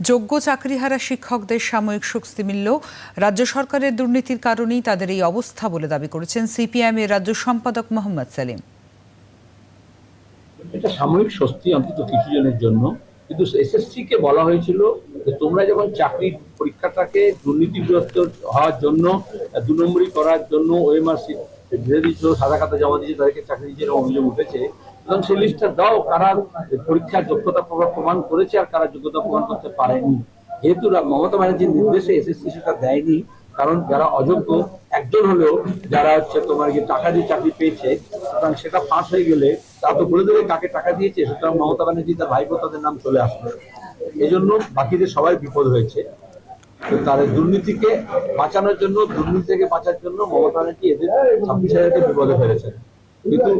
যোগ্য চাকরিহারা শিক্ষকদের সাময়িক স্বস্তি মিলল। রাজ্য সরকারের দুর্নীতির কারণেই তাদের এই অবস্থা বলে দাবি করেছেন সিপিআইএম এর রাজ্য সম্পাদক মোহাম্মদ সেলিম। এটা সাময়িক স্বস্তি, অন্তত জন্য। কিন্তু এসএসসি কে বলা হয়েছিল যে তোমরা যখন চাকরির পরীক্ষাটাকে দুর্নীতিগ্রস্ত হওয়ার জন্য, দু নম্বরই করার জন্য সাদা খাতা জমা দিয়েছে, তাদেরকে চাকরি এরকম অভিযোগ উঠেছে। এবং সেই লিস্টটা দাও কারা পরীক্ষার যোগ্যতা প্রমাণ করেছে আর কারা যোগ্যতা প্রমাণ করতে পারেনি। যেহেতু মমতা ব্যানার্জির নির্দেশে এসএসসি সেটা দেয়নি, কারণ যারা অযোগ্য একজন হলেও যারা হচ্ছে তোমার কি টাকা দিয়ে চাকরি পেয়েছে, সুতরাং সেটা ফাঁস হয়ে গেলে তা তো বলে দেবে কাকে টাকা দিয়েছে, সুতরাং মমতা ব্যানার্জি তার ভাইপো তাদের নাম চলে আসবে। এই জন্য বাকিদের সবাই বিপদ হয়েছে। তাদের দুর্নীতিকে বাঁচানোর জন্য দুর্নীতি থেকে বাঁচার জন্য মমতা ব্যানার্জি এদের ছাব্বিশ হাজারকে বিপদে ফেলেছেন। কিন্তু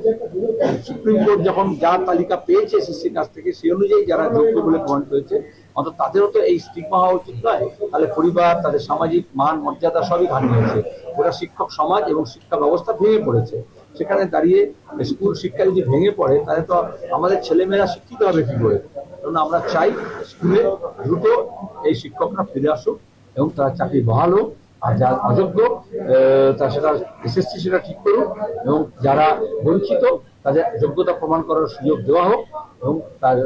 সুপ্রিম কোর্ট যখন যা তালিকা পেয়েছে এসএসসির কাছ থেকে, সেই অনুযায়ী যারা যোগ্য বলে প্রমাণিত হয়েছে অন্তত তাদেরও তো এই স্টিগমা হওয়া উচিত নয়। তাহলে পরিবার, তাদের সামাজিক মান, মর্যাদা সবই হানি হয়েছে। ওরা শিক্ষক সমাজ এবং শিক্ষা ব্যবস্থা ভেঙে পড়েছে। সেখানে দাঁড়িয়ে স্কুল শিক্ষা যদি ভেঙে পড়ে, তাহলে তো আমাদের ছেলেমেয়েরা শিক্ষিত হবে কি করে? কারণ আমরা চাই স্কুলে দ্রুত এই শিক্ষকরা ফিরে আসুক এবং তারা চাকরি বহাল হোক। আর যারা অযোগ্য তা সেটা এসএসসি সেটা ঠিক করুক এবং যারা বঞ্চিত, তাদের যোগ্যতা প্রমাণ করার সুযোগ দেওয়া হোক এবং তার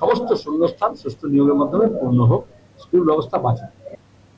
সমস্ত শূন্যস্থান, সুষ্ঠু নিয়োগের মাধ্যমে পূর্ণ হোক। স্কুল ব্যবস্থা বাঁচুক